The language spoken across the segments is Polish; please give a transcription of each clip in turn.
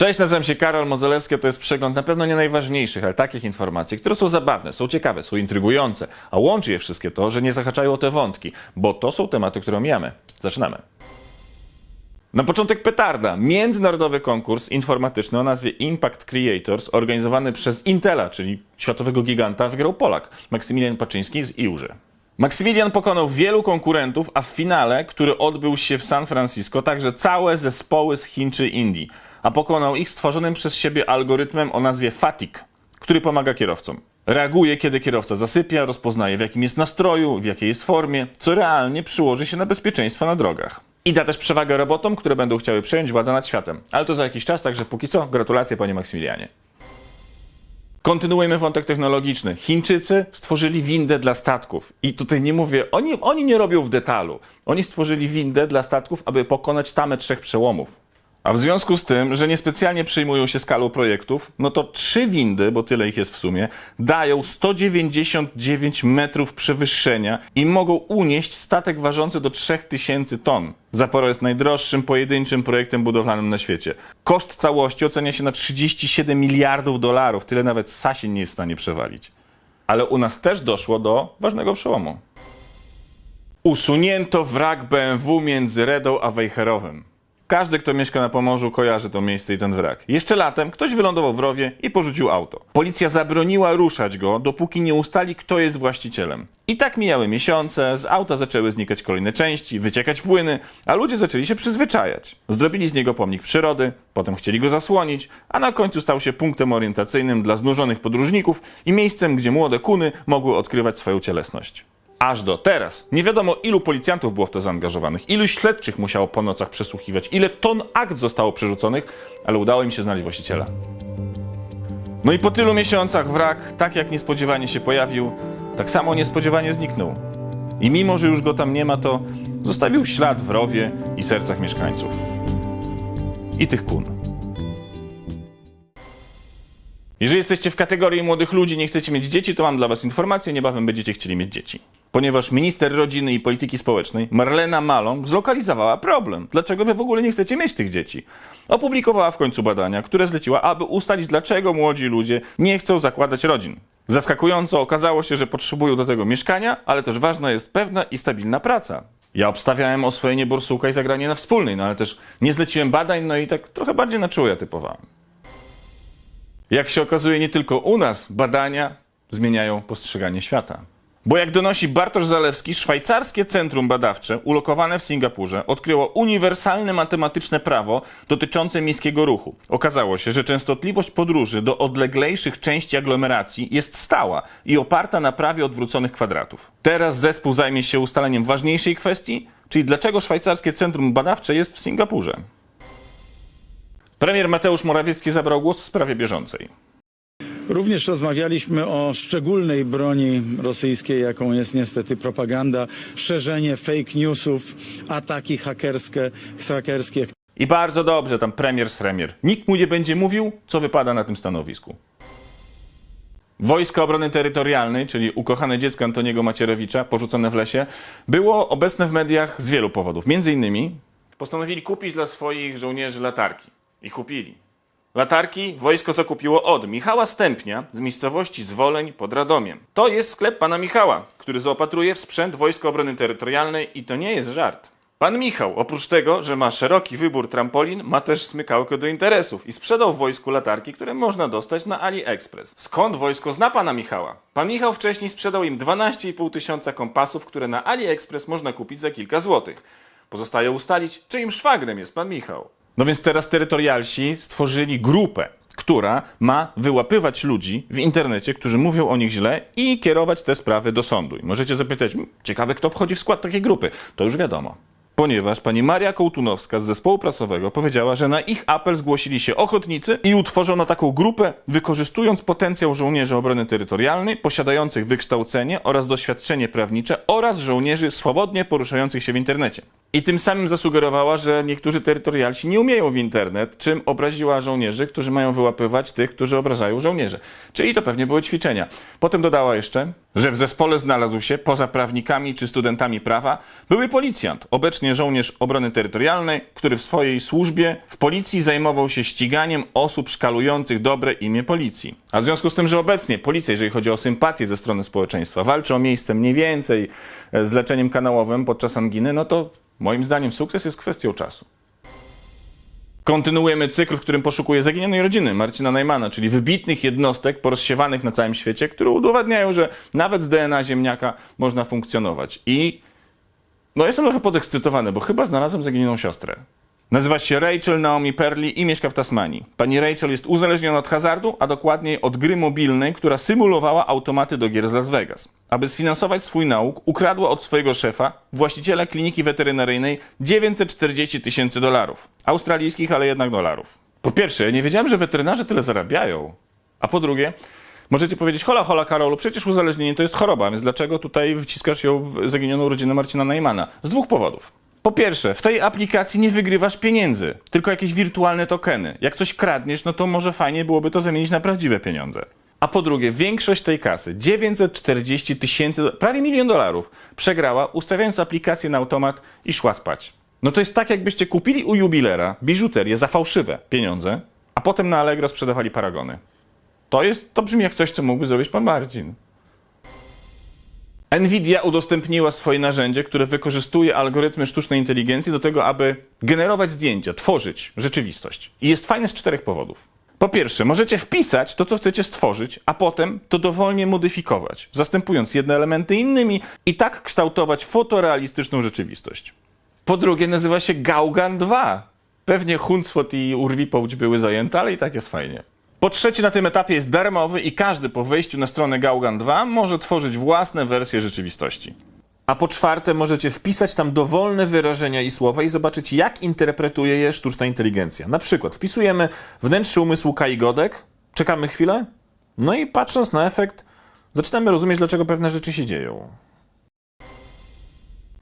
Cześć, nazywam się Karol Modzelewski, to jest przegląd na pewno nie najważniejszych, ale takich informacji, które są zabawne, są ciekawe, są intrygujące, a łączy je wszystkie to, że nie zahaczają o te wątki, bo to są tematy, które omijamy. Zaczynamy. Na początek petarda. Międzynarodowy konkurs informatyczny o nazwie Impact Creators, organizowany przez Intela, czyli światowego giganta, wygrał Polak, Maksymilian Paczyński z Iłży. Maksymilian pokonał wielu konkurentów, a w finale, który odbył się w San Francisco, także całe zespoły z Chin czy Indii, a pokonał ich stworzonym przez siebie algorytmem o nazwie Fatik, który pomaga kierowcom. Reaguje, kiedy kierowca zasypia, rozpoznaje w jakim jest nastroju, w jakiej jest formie, co realnie przyłoży się na bezpieczeństwo na drogach. I da też przewagę robotom, które będą chciały przejąć władzę nad światem. Ale to za jakiś czas, także póki co gratulacje panie Maksymilianie. Kontynuujemy wątek technologiczny. Chińczycy stworzyli windę dla statków. I tutaj nie mówię, oni, oni nie robią w detalu. Oni stworzyli windę dla statków, aby pokonać tamę trzech przełomów. A w związku z tym, że niespecjalnie przejmują się skalą projektów, no to trzy windy, bo tyle ich jest w sumie, dają 199 metrów przewyższenia i mogą unieść statek ważący do 3000 ton. Zaporo jest najdroższym pojedynczym projektem budowlanym na świecie. Koszt całości ocenia się na 37 miliardów dolarów. Tyle nawet Sasin nie jest w stanie przewalić. Ale u nas też doszło do ważnego przełomu. Usunięto wrak BMW między Redą a Wejherowem. Każdy, kto mieszka na Pomorzu, kojarzy to miejsce i ten wrak. Jeszcze latem ktoś wylądował w rowie i porzucił auto. Policja zabroniła ruszać go, dopóki nie ustali, kto jest właścicielem. I tak mijały miesiące, z auta zaczęły znikać kolejne części, wyciekać płyny, a ludzie zaczęli się przyzwyczajać. Zrobili z niego pomnik przyrody, potem chcieli go zasłonić, a na końcu stał się punktem orientacyjnym dla znużonych podróżników i miejscem, gdzie młode kuny mogły odkrywać swoją cielesność. Aż do teraz. Nie wiadomo, ilu policjantów było w to zaangażowanych, ilu śledczych musiało po nocach przesłuchiwać, ile ton akt zostało przerzuconych, ale udało im się znaleźć właściciela. No i po tylu miesiącach wrak, tak jak niespodziewanie się pojawił, tak samo niespodziewanie zniknął. I mimo, że już go tam nie ma, to zostawił ślad w rowie i sercach mieszkańców. I tych kun. Jeżeli jesteście w kategorii młodych ludzi i nie chcecie mieć dzieci, to mam dla was informację, niebawem będziecie chcieli mieć dzieci. Ponieważ minister rodziny i polityki społecznej Marlena Maląg zlokalizowała problem. Dlaczego wy w ogóle nie chcecie mieć tych dzieci? Opublikowała w końcu badania, które zleciła, aby ustalić, dlaczego młodzi ludzie nie chcą zakładać rodzin. Zaskakująco okazało się, że potrzebują do tego mieszkania, ale też ważna jest pewna i stabilna praca. Ja obstawiałem oswojenie borsuka i zagranie na wspólnej, no ale też nie zleciłem badań, no i tak trochę bardziej na czuja typowałem. Jak się okazuje, nie tylko u nas badania zmieniają postrzeganie świata. Bo jak donosi Bartosz Zalewski, szwajcarskie centrum badawcze ulokowane w Singapurze odkryło uniwersalne matematyczne prawo dotyczące miejskiego ruchu. Okazało się, że częstotliwość podróży do odleglejszych części aglomeracji jest stała i oparta na prawie odwróconych kwadratów. Teraz zespół zajmie się ustaleniem ważniejszej kwestii, czyli dlaczego szwajcarskie centrum badawcze jest w Singapurze. Premier Mateusz Morawiecki zabrał głos w sprawie bieżącej. Również rozmawialiśmy o szczególnej broni rosyjskiej, jaką jest niestety propaganda, szerzenie fake newsów, ataki hakerskie, hakerskie. I bardzo dobrze, tam premier sremier. Nikt mu nie będzie mówił, co wypada na tym stanowisku. Wojska Obrony Terytorialnej, czyli ukochane dziecko Antoniego Macierewicza, porzucone w lesie, było obecne w mediach z wielu powodów. Między innymi postanowili kupić dla swoich żołnierzy latarki. I kupili. Latarki wojsko zakupiło od Michała Stępnia z miejscowości Zwoleń pod Radomiem. To jest sklep pana Michała, który zaopatruje w sprzęt Wojska Obrony Terytorialnej i to nie jest żart. Pan Michał, oprócz tego, że ma szeroki wybór trampolin, ma też smykałkę do interesów i sprzedał wojsku latarki, które można dostać na AliExpress. Skąd wojsko zna pana Michała? Pan Michał wcześniej sprzedał im 12,5 tysiąca kompasów, które na AliExpress można kupić za kilka złotych. Pozostaje ustalić, czyim szwagrem jest pan Michał. No więc teraz terytorialsi stworzyli grupę, która ma wyłapywać ludzi w internecie, którzy mówią o nich źle i kierować te sprawy do sądu. I możecie zapytać, "Hmm, ciekawe kto wchodzi w skład takiej grupy. To już wiadomo. Ponieważ pani Maria Kołtunowska z zespołu prasowego powiedziała, że na ich apel zgłosili się ochotnicy i utworzono taką grupę, wykorzystując potencjał żołnierzy obrony terytorialnej, posiadających wykształcenie oraz doświadczenie prawnicze oraz żołnierzy swobodnie poruszających się w internecie. I tym samym zasugerowała, że niektórzy terytorialsi nie umieją w internet, czym obraziła żołnierzy, którzy mają wyłapywać tych, którzy obrażają żołnierzy. Czyli to pewnie były ćwiczenia. Potem dodała jeszcze, że w zespole znalazł się, poza prawnikami czy studentami prawa, były policjant, obecnie żołnierz obrony terytorialnej, który w swojej służbie w policji zajmował się ściganiem osób szkalujących dobre imię policji. A w związku z tym, że obecnie policja, jeżeli chodzi o sympatię ze strony społeczeństwa, walczy o miejsce mniej więcej e, z leczeniem kanałowym podczas anginy, no to moim zdaniem sukces jest kwestią czasu. Kontynuujemy cykl, w którym poszukuję zaginionej rodziny Marcina Najmana, czyli wybitnych jednostek porozsiewanych na całym świecie, które udowadniają, że nawet z DNA ziemniaka można funkcjonować. I no jestem trochę podekscytowany, bo chyba znalazłem zaginioną siostrę. Nazywa się Rachel Naomi Perli i mieszka w Tasmanii. Pani Rachel jest uzależniona od hazardu, a dokładniej od gry mobilnej, która symulowała automaty do gier z Las Vegas. Aby sfinansować swój nauk, ukradła od swojego szefa, właściciela kliniki weterynaryjnej, 940 tysięcy dolarów. Australijskich, ale jednak dolarów. Po pierwsze, nie wiedziałem, że weterynarze tyle zarabiają. A po drugie, możecie powiedzieć, hola, hola Karolu, przecież uzależnienie to jest choroba, więc dlaczego tutaj wciskasz ją w zaginioną rodzinę Marcina Najmana? Z dwóch powodów. Po pierwsze, w tej aplikacji nie wygrywasz pieniędzy, tylko jakieś wirtualne tokeny. Jak coś kradniesz, no to może fajnie byłoby to zamienić na prawdziwe pieniądze. A po drugie, większość tej kasy, 940 tysięcy, prawie milion dolarów, przegrała, ustawiając aplikację na automat i szła spać. No to jest tak, jakbyście kupili u jubilera biżuterię za fałszywe pieniądze, a potem na Allegro sprzedawali paragony. To jest, to brzmi jak coś, co mógłby zrobić pan Marcin. Nvidia udostępniła swoje narzędzie, które wykorzystuje algorytmy sztucznej inteligencji do tego, aby generować zdjęcia, tworzyć rzeczywistość. I jest fajne z czterech powodów. Po pierwsze, możecie wpisać to, co chcecie stworzyć, a potem to dowolnie modyfikować, zastępując jedne elementy innymi i tak kształtować fotorealistyczną rzeczywistość. Po drugie, nazywa się Gaugan 2. Pewnie Hunsfot i Urwipołć były zajęte, ale i tak jest fajnie. Po trzecie, na tym etapie jest darmowy i każdy po wejściu na stronę Gaugan 2 może tworzyć własne wersje rzeczywistości. A po czwarte, możecie wpisać tam dowolne wyrażenia i słowa i zobaczyć, jak interpretuje je sztuczna inteligencja. Na przykład wpisujemy wnętrze umysłu Kai Godek, czekamy chwilę, no i patrząc na efekt, zaczynamy rozumieć, dlaczego pewne rzeczy się dzieją.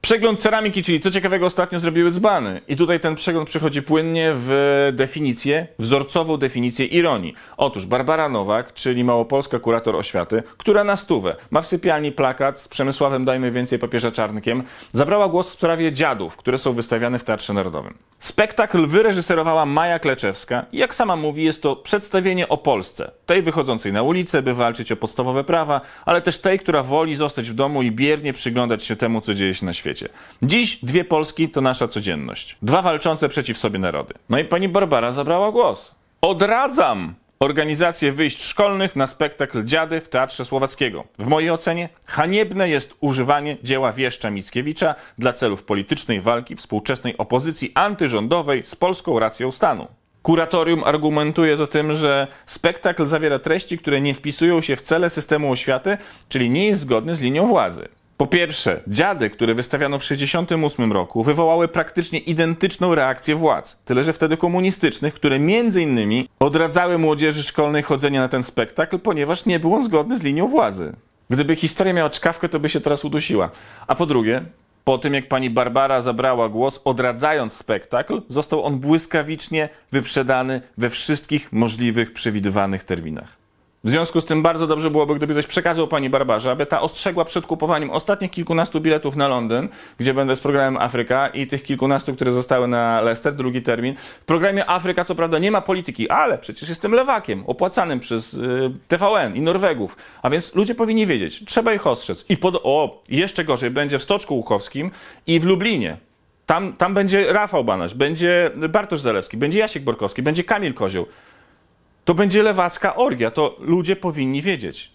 Przegląd ceramiki, czyli co ciekawego ostatnio zrobiły dzbany. I tutaj ten przegląd przechodzi płynnie w definicję, wzorcową definicję ironii. Otóż Barbara Nowak, czyli małopolska kurator oświaty, która na stówę ma w sypialni plakat z Przemysławem Dajmy Więcej Papieża Czarnkiem, zabrała głos w sprawie dziadów, które są wystawiane w Teatrze Narodowym. Spektakl wyreżyserowała Maja Kleczewska i jak sama mówi, jest to przedstawienie o Polsce. Tej wychodzącej na ulicę, by walczyć o podstawowe prawa, ale też tej, która woli zostać w domu i biernie przyglądać się temu, co dzieje się na świecie. Dziś dwie Polski to nasza codzienność. Dwa walczące przeciw sobie narody. No i pani Barbara zabrała głos. Odradzam organizację wyjść szkolnych na spektakl Dziady w Teatrze Słowackiego. W mojej ocenie haniebne jest używanie dzieła Wieszcza Mickiewicza dla celów politycznej walki współczesnej opozycji antyrządowej z polską racją stanu. Kuratorium argumentuje to tym, że spektakl zawiera treści, które nie wpisują się w cele systemu oświaty, czyli nie jest zgodny z linią władzy. Po pierwsze, dziady, które wystawiano w 1968 roku, wywołały praktycznie identyczną reakcję władz, tyle że wtedy komunistycznych, które między innymi odradzały młodzieży szkolnej chodzenie na ten spektakl, ponieważ nie był on zgodny z linią władzy. Gdyby historia miała czkawkę, to by się teraz udusiła. A po drugie, po tym jak pani Barbara zabrała głos, odradzając spektakl, został on błyskawicznie wyprzedany we wszystkich możliwych przewidywanych terminach. W związku z tym bardzo dobrze byłoby, gdyby ktoś przekazał pani Barbarze, aby ta ostrzegła przed kupowaniem ostatnich kilkunastu biletów na Londyn, gdzie będę z programem Afryka i tych kilkunastu, które zostały na Leicester, drugi termin. W programie Afryka co prawda nie ma polityki, ale przecież jestem lewakiem, opłacanym przez y, TVN i Norwegów, a więc ludzie powinni wiedzieć, trzeba ich ostrzec. I pod, o, jeszcze gorzej, będzie w Stoczku Łukowskim i w Lublinie. Tam, tam będzie Rafał Banaś, będzie Bartosz Zalewski, będzie Jasiek Borkowski, będzie Kamil Kozioł. To będzie lewacka orgia, to ludzie powinni wiedzieć.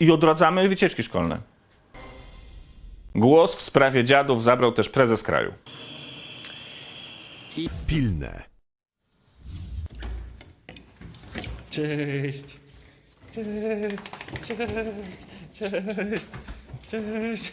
I odradzamy wycieczki szkolne. Głos w sprawie dziadów zabrał też prezes kraju. Pilne. Cześć. Cześć. Cześć. Cześć. Cześć. Cześć.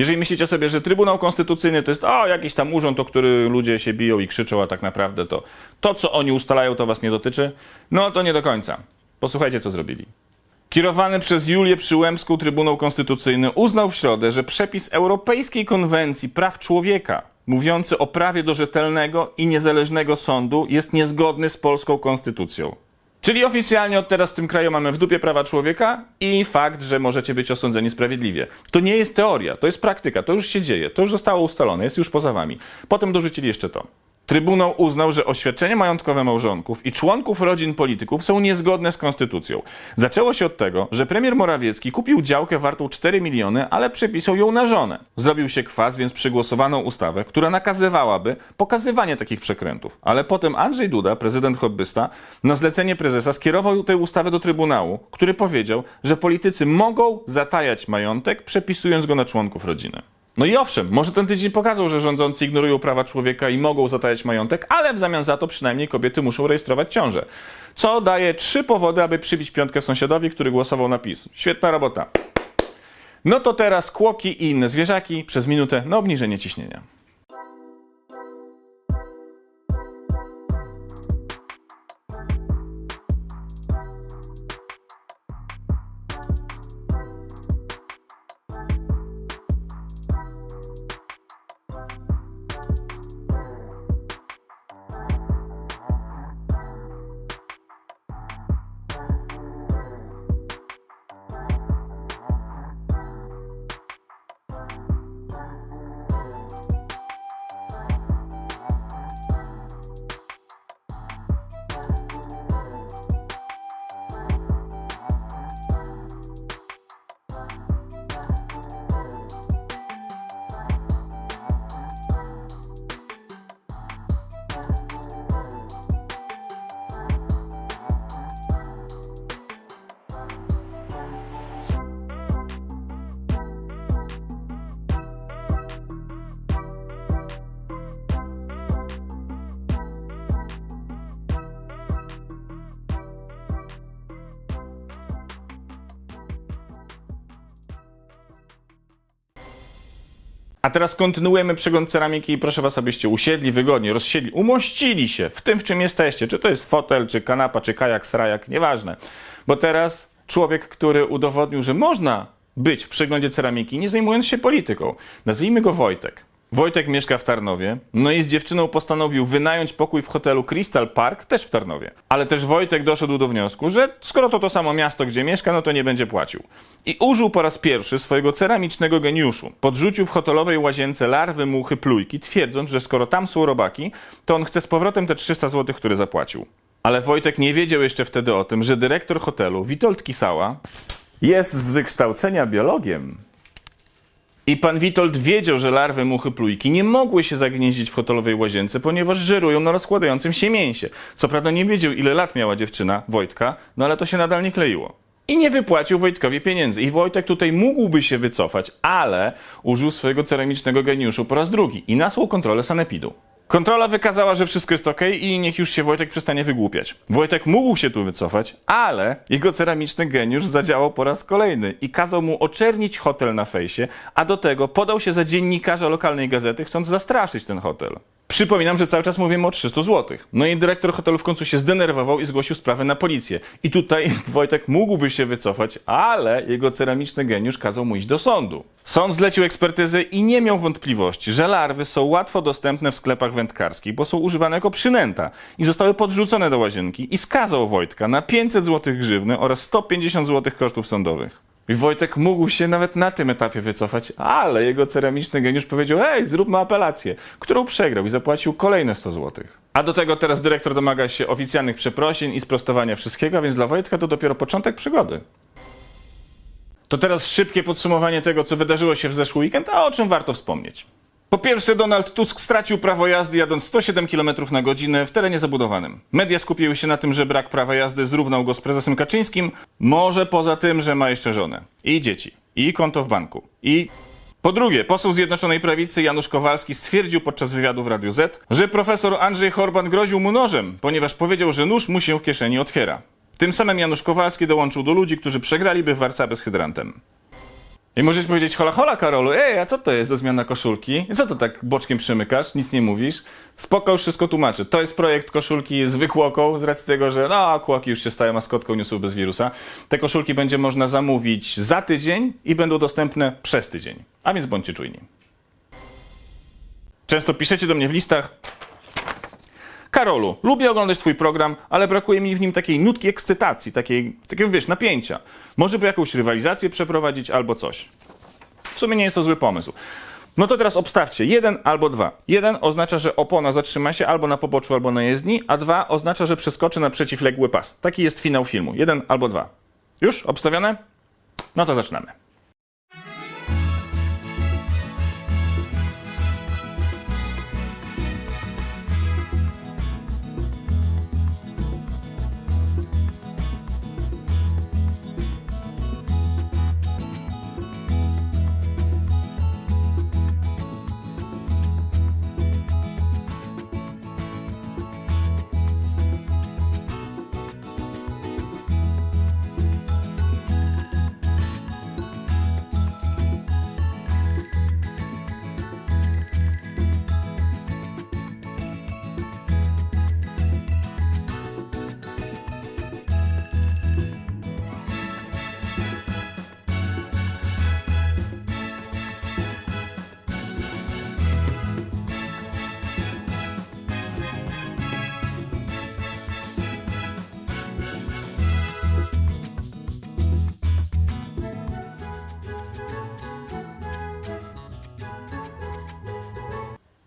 Jeżeli myślicie sobie, że Trybunał Konstytucyjny to jest o, jakiś tam urząd, o który ludzie się biją i krzyczą, a tak naprawdę to to, co oni ustalają, to was nie dotyczy, no to nie do końca. Posłuchajcie, co zrobili. Kierowany przez Julię Przyłębską Trybunał Konstytucyjny uznał w środę, że przepis Europejskiej Konwencji Praw Człowieka mówiący o prawie do rzetelnego i niezależnego sądu jest niezgodny z polską konstytucją. Czyli oficjalnie od teraz w tym kraju mamy w dupie prawa człowieka i fakt, że możecie być osądzeni sprawiedliwie. To nie jest teoria, to jest praktyka, to już się dzieje, to już zostało ustalone, jest już poza wami. Potem dorzucili jeszcze to. Trybunał uznał, że oświadczenia majątkowe małżonków i członków rodzin polityków są niezgodne z konstytucją. Zaczęło się od tego, że premier Morawiecki kupił działkę wartą 4 miliony, ale przepisał ją na żonę. Zrobił się kwas, więc przegłosowano ustawę, która nakazywałaby pokazywanie takich przekrętów. Ale potem Andrzej Duda, prezydent hobbysta, na zlecenie prezesa skierował tę ustawę do Trybunału, który powiedział, że politycy mogą zatajać majątek, przepisując go na członków rodziny. No i owszem, może ten tydzień pokazał, że rządzący ignorują prawa człowieka i mogą zatajać majątek, ale w zamian za to przynajmniej kobiety muszą rejestrować ciążę. Co daje trzy powody, aby przybić piątkę sąsiadowi, który głosował na PiS. Świetna robota. No to teraz kłoki i inne zwierzaki przez minutę na obniżenie ciśnienia. A teraz kontynuujemy przegląd ceramiki i proszę was, abyście usiedli wygodnie, rozsiedli, umościli się w tym, w czym jesteście. Czy to jest fotel, czy kanapa, czy kajak, srajak, nieważne. Bo teraz człowiek, który udowodnił, że można być w przeglądzie ceramiki, nie zajmując się polityką. Nazwijmy go Wojtek. Wojtek mieszka w Tarnowie, no i z dziewczyną postanowił wynająć pokój w hotelu Crystal Park, też w Tarnowie. Ale też Wojtek doszedł do wniosku, że skoro to to samo miasto, gdzie mieszka, no to nie będzie płacił. I użył po raz pierwszy swojego ceramicznego geniuszu. Podrzucił w hotelowej łazience larwy, muchy, plujki, twierdząc, że skoro tam są robaki, to on chce z powrotem te 300 zł, które zapłacił. Ale Wojtek nie wiedział jeszcze wtedy o tym, że dyrektor hotelu, Witold Kisała, jest z wykształcenia biologiem. I pan Witold wiedział, że larwy muchy plujki nie mogły się zagnieździć w hotelowej łazience, ponieważ żerują na rozkładającym się mięsie. Co prawda nie wiedział, ile lat miała dziewczyna, Wojtka, no ale to się nadal nie kleiło. I nie wypłacił Wojtkowi pieniędzy. I Wojtek tutaj mógłby się wycofać, ale użył swojego ceramicznego geniuszu po raz drugi i nasłał kontrolę sanepidu. Kontrola wykazała, że wszystko jest ok i niech już się Wojtek przestanie wygłupiać. Wojtek mógł się tu wycofać, ale jego ceramiczny geniusz zadziałał po raz kolejny i kazał mu oczernić hotel na fejsie, a do tego podał się za dziennikarza lokalnej gazety, chcąc zastraszyć ten hotel. Przypominam, że cały czas mówimy o 300 zł. No i dyrektor hotelu w końcu się zdenerwował i zgłosił sprawę na policję. I tutaj Wojtek mógłby się wycofać, ale jego ceramiczny geniusz kazał mu iść do sądu. Sąd zlecił ekspertyzę i nie miał wątpliwości, że larwy są łatwo dostępne w sklepach wędkarskich, bo są używane jako przynęta i zostały podrzucone do łazienki i skazał Wojtka na 500 zł grzywny oraz 150 zł kosztów sądowych. I Wojtek mógł się nawet na tym etapie wycofać, ale jego ceramiczny geniusz powiedział: Hej, zróbmy apelację, którą przegrał i zapłacił kolejne 100 zł. A do tego teraz dyrektor domaga się oficjalnych przeprosin i sprostowania wszystkiego, więc dla Wojtka to dopiero początek przygody. To teraz szybkie podsumowanie tego, co wydarzyło się w zeszły weekend, a o czym warto wspomnieć. Po pierwsze, Donald Tusk stracił prawo jazdy jadąc 107 km na godzinę w terenie zabudowanym. Media skupiły się na tym, że brak prawa jazdy zrównał go z prezesem Kaczyńskim, może poza tym, że ma jeszcze żonę i dzieci, i konto w banku, i po drugie, poseł Zjednoczonej Prawicy Janusz Kowalski stwierdził podczas wywiadu w Radiu Z, że profesor Andrzej Horban groził mu nożem, ponieważ powiedział, że nóż mu się w kieszeni otwiera. Tym samym Janusz Kowalski dołączył do ludzi, którzy przegraliby w Warszawie z hydrantem. I możesz powiedzieć, hola, hola, Karolu, ej, a co to jest za zmiana koszulki? I co to tak boczkiem przymykasz, nic nie mówisz? Spoko, już wszystko tłumaczy. To jest projekt koszulki z wykłoką, z racji tego, że no, kłoki już się stają maskotką newsów bez wirusa. Te koszulki będzie można zamówić za tydzień i będą dostępne przez tydzień. A więc bądźcie czujni. Często piszecie do mnie w listach, Karolu, lubię oglądać twój program, ale brakuje mi w nim takiej nutki ekscytacji, takiej, takiego, wiesz, napięcia. Może by jakąś rywalizację przeprowadzić albo coś. W sumie nie jest to zły pomysł. No to teraz obstawcie jeden albo dwa. Jeden oznacza, że opona zatrzyma się albo na poboczu, albo na jezdni, a dwa oznacza, że przeskoczy na przeciwległy pas. Taki jest finał filmu. Jeden albo dwa. Już? Obstawione? No to zaczynamy.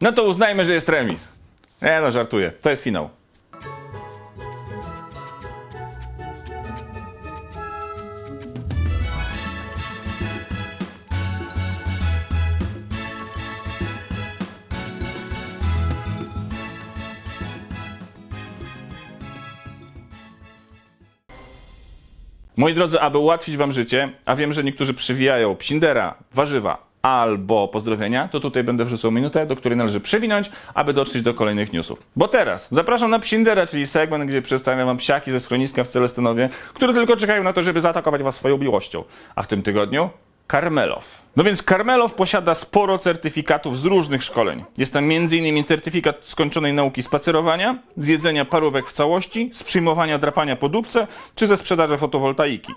No to uznajmy, że jest remis. Nie no, żartuję. To jest finał. Moi drodzy, aby ułatwić wam życie, a wiem, że niektórzy przywijają psindera, warzywa albo pozdrowienia, to tutaj będę wrzucał minutę, do której należy przewinąć, aby dotrzeć do kolejnych newsów. Bo teraz zapraszam na psindera, czyli segment, gdzie przedstawiam wam psiaki ze schroniska w Celestynowie, które tylko czekają na to, żeby zaatakować was swoją miłością. A w tym tygodniu Karmelow. No więc Karmelow posiada sporo certyfikatów z różnych szkoleń. Jest tam m.in. certyfikat skończonej nauki spacerowania, z jedzenia parówek w całości, z przyjmowania drapania po dupce, czy ze sprzedaży fotowoltaiki.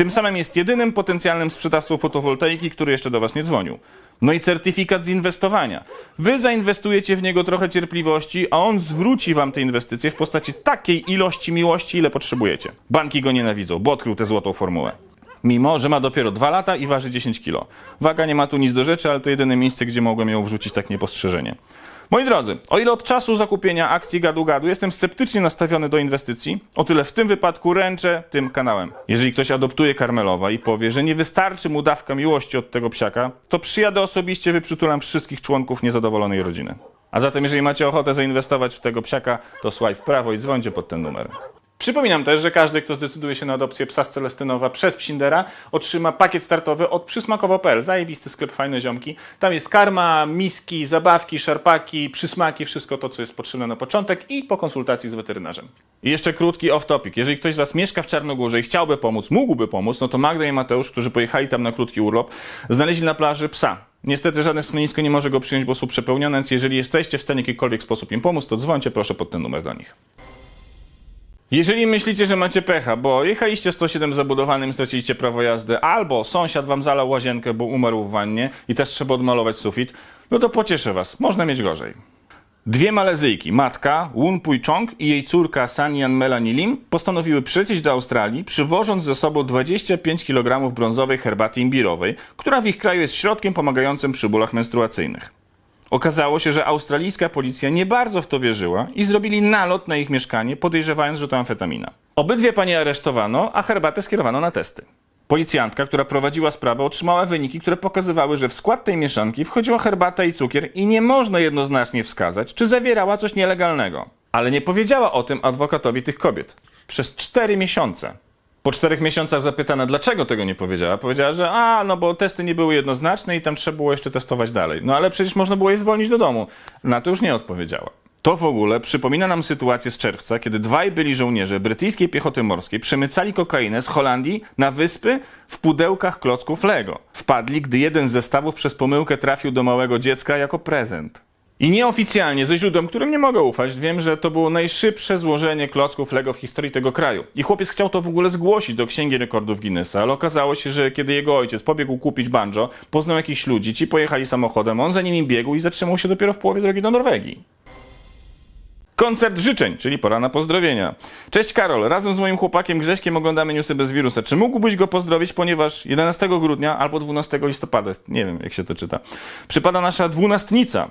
Tym samym jest jedynym potencjalnym sprzedawcą fotowoltaiki, który jeszcze do Was nie dzwonił. No i certyfikat z inwestowania. Wy zainwestujecie w niego trochę cierpliwości, a on zwróci Wam te inwestycje w postaci takiej ilości miłości, ile potrzebujecie. Banki go nienawidzą, bo odkrył tę złotą formułę. Mimo, że ma dopiero 2 lata i waży 10 kg. Waga nie ma tu nic do rzeczy, ale to jedyne miejsce, gdzie mogłem ją wrzucić tak niepostrzeżenie. Moi drodzy, o ile od czasu zakupienia akcji gadu-gadu jestem sceptycznie nastawiony do inwestycji, o tyle w tym wypadku ręczę tym kanałem. Jeżeli ktoś adoptuje Karmelowa i powie, że nie wystarczy mu dawka miłości od tego psiaka, to przyjadę osobiście, wyprzytulam wszystkich członków niezadowolonej rodziny. A zatem, jeżeli macie ochotę zainwestować w tego psiaka, to swipe w prawo i dzwońcie pod ten numer. Przypominam też, że każdy, kto zdecyduje się na adopcję psa z Celestynowa przez Psindera, otrzyma pakiet startowy od przysmakowo.pl. Zajebisty sklep, fajne ziomki. Tam jest karma, miski, zabawki, szarpaki, przysmaki, wszystko to, co jest potrzebne na początek i po konsultacji z weterynarzem. I jeszcze krótki off-topic. Jeżeli ktoś z Was mieszka w Czarnogórze i chciałby pomóc, mógłby pomóc, no to Magda i Mateusz, którzy pojechali tam na krótki urlop, znaleźli na plaży psa. Niestety żadne schronisko nie może go przyjąć, bo są przepełnione, więc jeżeli jesteście w stanie w jakikolwiek sposób im pomóc, to dzwońcie proszę pod ten numer do nich. Jeżeli myślicie, że macie pecha, bo jechaliście 107 zabudowanym straciliście prawo jazdy, albo sąsiad wam zalał łazienkę, bo umarł w wannie i też trzeba odmalować sufit, no to pocieszę was, można mieć gorzej. Dwie Malezyjki, matka Wun Pui Chong i jej córka Sanyan Melanie Lim postanowiły przylecieć do Australii, przywożąc ze sobą 25 kg brązowej herbaty imbirowej, która w ich kraju jest środkiem pomagającym przy bólach menstruacyjnych. Okazało się, że australijska policja nie bardzo w to wierzyła i zrobili nalot na ich mieszkanie, podejrzewając, że to amfetamina. Obydwie panie aresztowano, a herbatę skierowano na testy. Policjantka, która prowadziła sprawę, otrzymała wyniki, które pokazywały, że w skład tej mieszanki wchodziła herbata i cukier i nie można jednoznacznie wskazać, czy zawierała coś nielegalnego. Ale nie powiedziała o tym adwokatowi tych kobiet. Przez cztery miesiące. Po czterech miesiącach zapytana, dlaczego tego nie powiedziała, powiedziała, że a, no bo testy nie były jednoznaczne i tam trzeba było jeszcze testować dalej. No ale przecież można było je zwolnić do domu. Na to już nie odpowiedziała. To w ogóle przypomina nam sytuację z czerwca, kiedy dwaj byli żołnierze brytyjskiej piechoty morskiej przemycali kokainę z Holandii na wyspy w pudełkach klocków Lego. Wpadli, gdy jeden z zestawów przez pomyłkę trafił do małego dziecka jako prezent. I nieoficjalnie, ze źródłem, którym nie mogę ufać, wiem, że to było najszybsze złożenie klocków Lego w historii tego kraju. I chłopiec chciał to w ogóle zgłosić do Księgi Rekordów Guinnessa, ale okazało się, że kiedy jego ojciec pobiegł kupić banjo, poznał jakichś ludzi, ci pojechali samochodem, on za nimi biegł i zatrzymał się dopiero w połowie drogi do Norwegii. Koncert życzeń, czyli pora na pozdrowienia. Cześć Karol, razem z moim chłopakiem Grześkiem oglądamy newsy bez wirusa. Czy mógłbyś go pozdrowić, ponieważ 11 grudnia albo 12 listopada, nie wiem jak się to czyta, przypada nasza dwunastnica.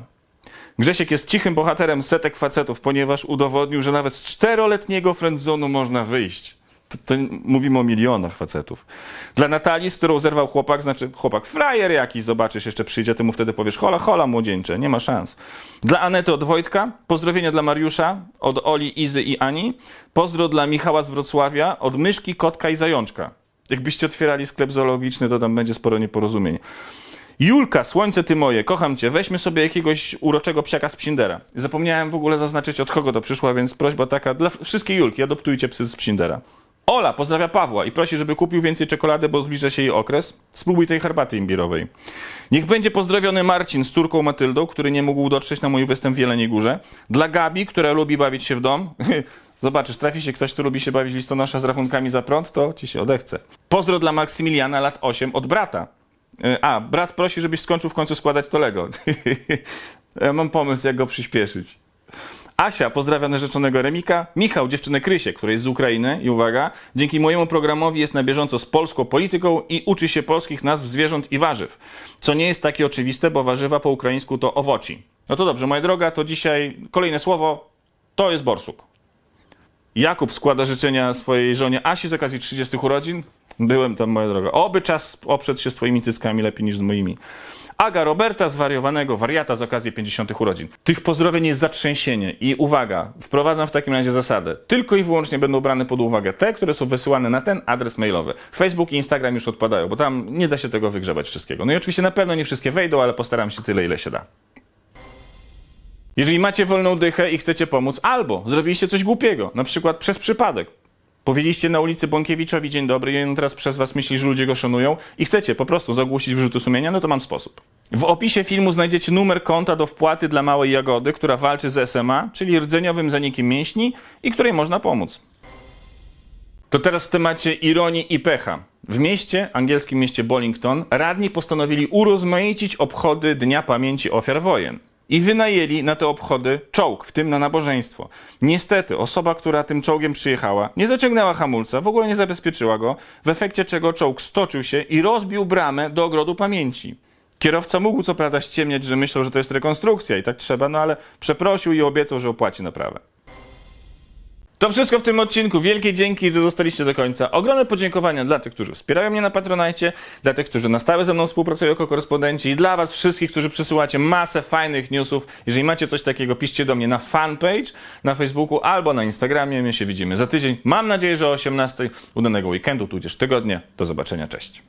Grzesiek jest cichym bohaterem setek facetów, ponieważ udowodnił, że nawet z czteroletniego friendzonu można wyjść. To, to mówimy o milionach facetów. Dla Natalii, z którą zerwał chłopak, znaczy chłopak frajer jakiś, zobaczysz, jeszcze przyjdzie, ty mu wtedy powiesz hola, hola młodzieńcze, nie ma szans. Dla Anety od Wojtka, pozdrowienia dla Mariusza, od Oli, Izy i Ani, pozdro dla Michała z Wrocławia, od Myszki, Kotka i Zajączka. Jakbyście otwierali sklep zoologiczny, to tam będzie sporo nieporozumień. Julka, słońce ty moje, kocham cię, weźmy sobie jakiegoś uroczego psiaka z Psindera. Zapomniałem w ogóle zaznaczyć od kogo to przyszła, więc prośba taka dla wszystkie Julki, adoptujcie psy z Psindera. Ola pozdrawia Pawła i prosi, żeby kupił więcej czekolady, bo zbliża się jej okres. Spróbuj tej herbaty imbirowej. Niech będzie pozdrowiony Marcin z córką Matyldą, który nie mógł dotrzeć na mój występ w Jeleniej Górze. Dla Gabi, która lubi bawić się w dom. Zobaczysz, trafi się ktoś, kto lubi się bawić listonosza z rachunkami za prąd, to ci się odechce. Pozdro dla Maksymiliana, lat 8, od brata. E, A, brat prosi, żebyś skończył w końcu składać to Lego. Ja Mam pomysł, jak go przyspieszyć. Asia pozdrawia narzeczonego Remika, Michał dziewczynę Krysię, która jest z Ukrainy i uwaga, dzięki mojemu programowi jest na bieżąco z polską polityką i uczy się polskich nazw zwierząt i warzyw, co nie jest takie oczywiste, bo warzywa po ukraińsku to owoci. No to dobrze, moja droga, to dzisiaj kolejne słowo, to jest borsuk. Jakub składa życzenia swojej żonie Asi z okazji 30 urodzin. Byłem tam, moja droga. Oby czas oprzeć się z twoimi lepiej niż z moimi. Aga Roberta, zwariowanego wariata z okazji 50 urodzin. Tych pozdrowień jest zatrzęsienie. I uwaga, wprowadzam w takim razie zasadę. Tylko i wyłącznie będą brane pod uwagę te, które są wysyłane na ten adres mailowy. Facebook i Instagram już odpadają, bo tam nie da się tego wygrzebać wszystkiego. No i oczywiście na pewno nie wszystkie wejdą, ale postaram się tyle, ile się da. Jeżeli macie wolną dychę i chcecie pomóc, albo zrobiliście coś głupiego, na przykład przez przypadek. Powiedzieliście na ulicy Bąkiewiczowi dzień dobry i on teraz przez was myśli, że ludzie go szanują i chcecie po prostu zagłosić wyrzutu sumienia, no to mam sposób. W opisie filmu znajdziecie numer konta do wpłaty dla małej jagody, która walczy z SMA, czyli rdzeniowym zanikiem mięśni i której można pomóc. To teraz w temacie ironii i pecha. W mieście, angielskim mieście Bollington, radni postanowili urozmaicić obchody Dnia Pamięci Ofiar Wojen. I wynajęli na te obchody czołg, w tym na nabożeństwo. Niestety, osoba, która tym czołgiem przyjechała, nie zaciągnęła hamulca, w ogóle nie zabezpieczyła go, w efekcie czego czołg stoczył się i rozbił bramę do ogrodu pamięci. Kierowca mógł co prawda ściemniać, że myślał, że to jest rekonstrukcja i tak trzeba, no ale przeprosił i obiecał, że opłaci naprawę. To wszystko w tym odcinku. Wielkie dzięki, że zostaliście do końca. Ogromne podziękowania dla tych, którzy wspierają mnie na Patronajcie, dla tych, którzy na stałe ze mną współpracują jako korespondenci i dla was wszystkich, którzy przysyłacie masę fajnych newsów. Jeżeli macie coś takiego, piszcie do mnie na fanpage na Facebooku albo na Instagramie. My się widzimy za tydzień. Mam nadzieję, że o 18. Udanego weekendu, tudzież tygodnia. Do zobaczenia. Cześć.